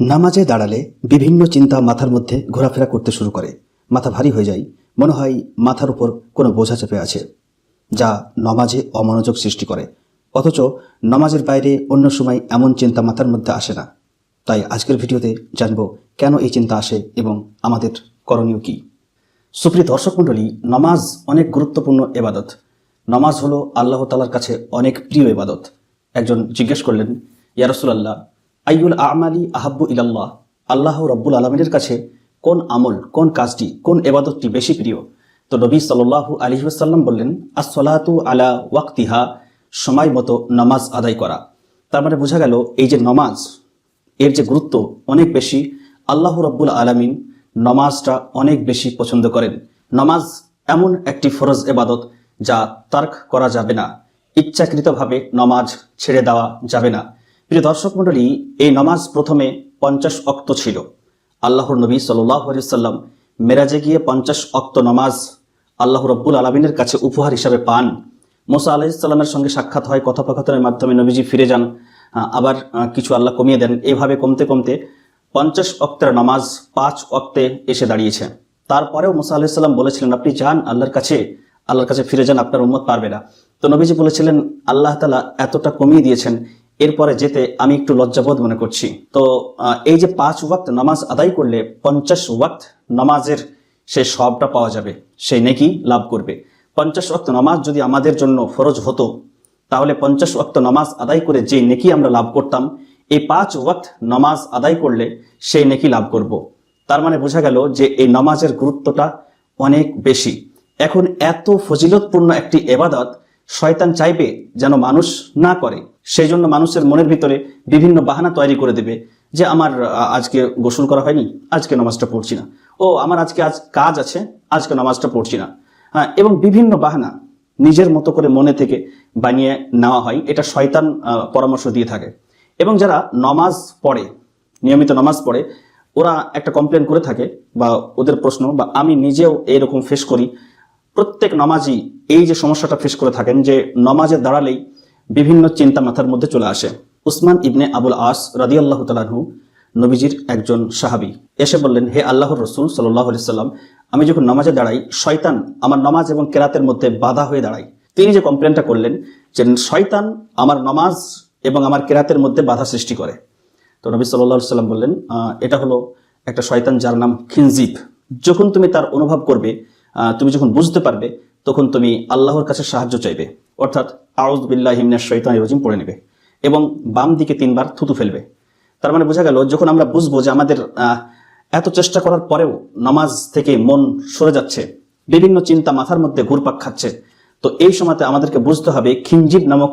নামাজে দাঁড়ালে বিভিন্ন চিন্তা মাথার মধ্যে ঘোরাফেরা করতে শুরু করে। মাথা ভারী হয়ে যায়। মনে হয় মাথার উপর কোনো বোঝা চেপে আছে, যা নমাজে অমনোযোগ সৃষ্টি করে। অথচ নমাজের বাইরে অন্য সময় এমন চিন্তা মাথার মধ্যে আসে না। তাই আজকের ভিডিওতে জানব, কেন এই চিন্তা আসে এবং আমাদের করণীয় কী? সুপ্রিয় দর্শক মণ্ডলী, নমাজ অনেক গুরুত্বপূর্ণ এবাদত। নমাজ হলো আল্লাহ তালার কাছে অনেক প্রিয় এবাদত। একজন জিজ্ঞেস করলেন ইয়ারসুলাল্লাহ আইউল আমালি আহাব্বু ইলাল্লাহ। আল্লাহ রব্বুল আলমিনের কাছে কোন আমল, কোন কাজটি, কোন এবাদতটি বেশি প্রিয়? তো নবী সাল্লাহু আলহিহাসাল্লাম বললেন আসলাতু আলা ওয়াক্তিহা সময় মতো নামাজ আদায় করা। তার মানে বোঝা গেল, এই যে নমাজ, এর যে গুরুত্ব অনেক বেশি, আল্লাহ রব্বুল আলমিন নমাজটা অনেক বেশি পছন্দ করেন। নমাজ এমন একটি ফরজ এবাদত যা তার্ক করা যাবে না। ইচ্ছাকৃতভাবে নমাজ ছেড়ে দেওয়া যাবে না। প্রিয় দর্শক মণ্ডলী, এই নমাজ প্রথমে পঞ্চাশ অক্ত ছিল। আল্লাহর নবী সাল্লাম মেরাজে গিয়ে পঞ্চাশ অক্ত নমাজ আল্লাহ রব্বুল আলমিনের কাছে উপহার হিসাবে পান। মোসা আলাহিসাল্লামের সঙ্গে সাক্ষাৎ হয়, কথোপকথনের মাধ্যমে নবীজি ফিরে যান। আবার কিছু আল্লাহ কমিয়ে দেন। এভাবে কমতে কমতে পঞ্চাশ অক্তের নামাজ পাঁচ অক্তে এসে দাঁড়িয়েছে। তারপরেও মোসা আলাহিসাল্লাম বলেছিলেন, আপনি যান, আল্লাহর কাছে আল্লাহর কাছে ফিরে যান, আপনার উম্মত পারবে না। তো নবীজি বলেছিলেন, আল্লাহ তালা এতটা কমিয়ে দিয়েছেন এরপরে যেতে আমি একটু লজ্জাবোধ মনে করছি। তো এই যে পাঁচ ওয়াক্ত নামাজ আদায় করলে পঞ্চাশ ওয়াক্ত নামাজের সে সবটা পাওয়া যাবে সেই নেকি লাভ করবে। পঞ্চাশ ওয়াক্ত নামাজ যদি আমাদের জন্য ফরজ হতো, তাহলে পঞ্চাশ ওয়াক্ত নামাজ আদায় করে যে নেকি আমরা লাভ করতাম, এই পাঁচ ওয়াক্ত নামাজ আদায় করলে সেই নেকি লাভ করব। তার মানে বোঝা গেল যে এই নামাজের গুরুত্বটা অনেক বেশি। এখন এত ফজিলতপূর্ণ একটি এবাদত শয়তান চাইবে যেন মানুষ না করে। সেই জন্য মানুষের মনের ভিতরে বিভিন্ন বাহানা তৈরি করে দেবে যে আমার আজকে গোসল করা হয়নি আজকে নামাজটা পড়ছি না। ও আমার আজকে আজ কাজ আছে আজকে নামাজটা পড়ছি না। হ্যাঁ, এবং বিভিন্ন বাহানা নিজের মতো করে মনে থেকে বানিয়ে নেওয়া হয়। এটা শয়তান পরামর্শ দিয়ে থাকে। এবং যারা নমাজ পড়ে নিয়মিত নমাজ পড়ে ওরা একটা কমপ্লেন করে থাকে বা ওদের প্রশ্ন বা আমি নিজেও এইরকম ফেস করি প্রত্যেক নমাজি এই যে সমস্যাটা ফেস করে থাকেন যে নমাজে দাঁড়ালেই বিভিন্ন চিন্তা মাথার মধ্যে চলে আসে। উসমান ইবনে আবুল আস রাদিয়াল্লাহু তালাহু নবীজির একজন সাহাবী। এসে বললেন, হে আল্লাহর রসুল সাল্লাহ সাল্লাম, আমি যখন নামাজে দাঁড়াই, শয়তান আমার নামাজ এবং কেরাতের মধ্যে বাধা হয়ে দাঁড়ায়। তিনি যে কমপ্লেনটা করলেন যে শয়তান আমার নামাজ এবং আমার কেরাতের মধ্যে বাধা সৃষ্টি করে। তো নবী সাল্লাহ সাল্লাম বললেন এটা হলো একটা শয়তান যার নাম খিনজিব। যখন তুমি তার অনুভব করবে তুমি যখন বুঝতে পারবে, তখন তুমি আল্লাহর কাছে সাহায্য চাইবে। অর্থাৎ আউজ বিল্লাহ হিমনা শৈতান রজিম পড়ে নেবে এবং বাম দিকে তিনবার থুতু ফেলবে। তার মানে বোঝা গেল, যখন আমরা বুঝব যে আমাদের এত চেষ্টা করার পরেও নামাজ থেকে মন সরে যাচ্ছে, বিভিন্ন চিন্তা মাথার মধ্যে ঘুরপাক খাচ্ছে, তো এই সময়তে আমাদেরকে বুঝতে হবে খিনজিব নামক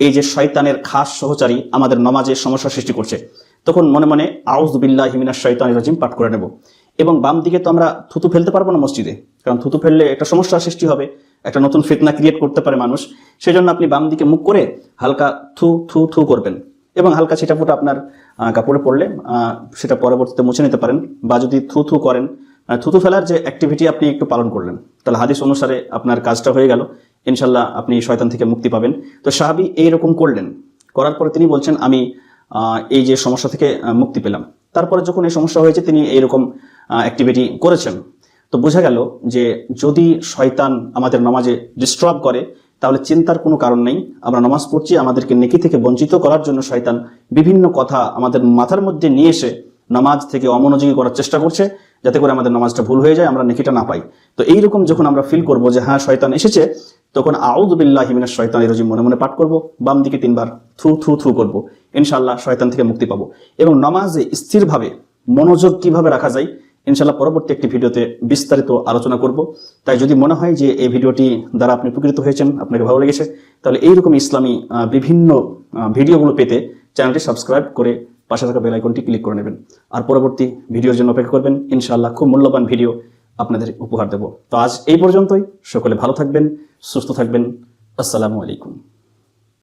এই যে শয়তানের খাস সহচারী আমাদের নমাজে সমস্যা সৃষ্টি করছে। তখন মনে মনে আউজ বিল্লাহ হিমিনা শৈতান রাজিম পাঠ করে নেব। এবং বাম দিকে তো আমরা থুতু ফেলতে পারব না মসজিদে। কারণ থুতু ফেললে একটা সমস্যা সৃষ্টি হবে, একটা নতুন ফিতনা ক্রিয়েট করতে পারে মানুষ। সেই জন্য আপনি বাম দিকে মুখ করে হালকা থু থু থু করবেন। এবং হালকা ছিটা ফুটা আপনার কাপড়ে পড়লে সেটা পরবর্তীতে মুছে নিতে পারেন বা যদি থু থু করেন থুতু ফেলার যে অ্যাক্টিভিটি আপনি একটু পালন করলেন, তাহলে হাদিস অনুসারে আপনার কাজটা হয়ে গেল। ইনশাল্লাহ আপনি শয়তান থেকে মুক্তি পাবেন। তো সাহাবি এইরকম করলেন। করার পরে তিনি বলছেন, আমি এই যে সমস্যা থেকে মুক্তি পেলাম। তারপরে যখন এই সমস্যা হয়েছে, তিনি এইরকম অ্যাক্টিভিটি করেছেন। তো বোঝা গেল যে যদি শয়তান আমাদের নামাজে ডিস্টার্ব করে, তাহলে চিন্তার কোনো কারণ নেই। আমরা নামাজ পড়ছি, আমাদেরকে নেকি থেকে বঞ্চিত করার জন্য শয়তান বিভিন্ন কথা আমাদের মাথার মধ্যে নিয়ে এসে নামাজ থেকে অমনোযোগী করার চেষ্টা করছে, যাতে করে আমাদের নামাজটা ভুল হয়ে যায়, আমরা নেকিটা না পাই। তো এইরকম যখন আমরা ফিল করব যে হ্যাঁ শয়তান এসেছে, তখন আউদ বিল্লাহ হিমিনের শয়তান এরজিম মনে মনে পাঠ করব, বাম দিকে তিনবার থ্রু থ্রু থ্রু করব। ইনশাল্লাহ শয়তান থেকে মুক্তি পাবো। এবং নামাজে স্থিরভাবে মনোযোগ কীভাবে রাখা যায় ইনশাল্লাহ পরবর্তী একটি ভিডিওতে বিস্তারিত আলোচনা করব। তাই যদি মনে হয় যে এই ভিডিওটি দ্বারা আপনি উপকৃত হয়েছেন, আপনাকে ভালো লেগেছে, তাহলে এইরকম ইসলামী বিভিন্ন ভিডিওগুলো পেতে চ্যানেলটি সাবস্ক্রাইব করে পাশে থাকা বেল আইকনটি ক্লিক করে নেবেন। আর পরবর্তী ভিডিওর জন্য অপেক্ষা করবেন। ইনশাআল্লাহ খুব মূল্যবান ভিডিও আপনাদের উপহার দেব। তো আজ এই পর্যন্তই। সকলে ভালো থাকবেন, সুস্থ থাকবেন। আসসালামু আলাইকুম।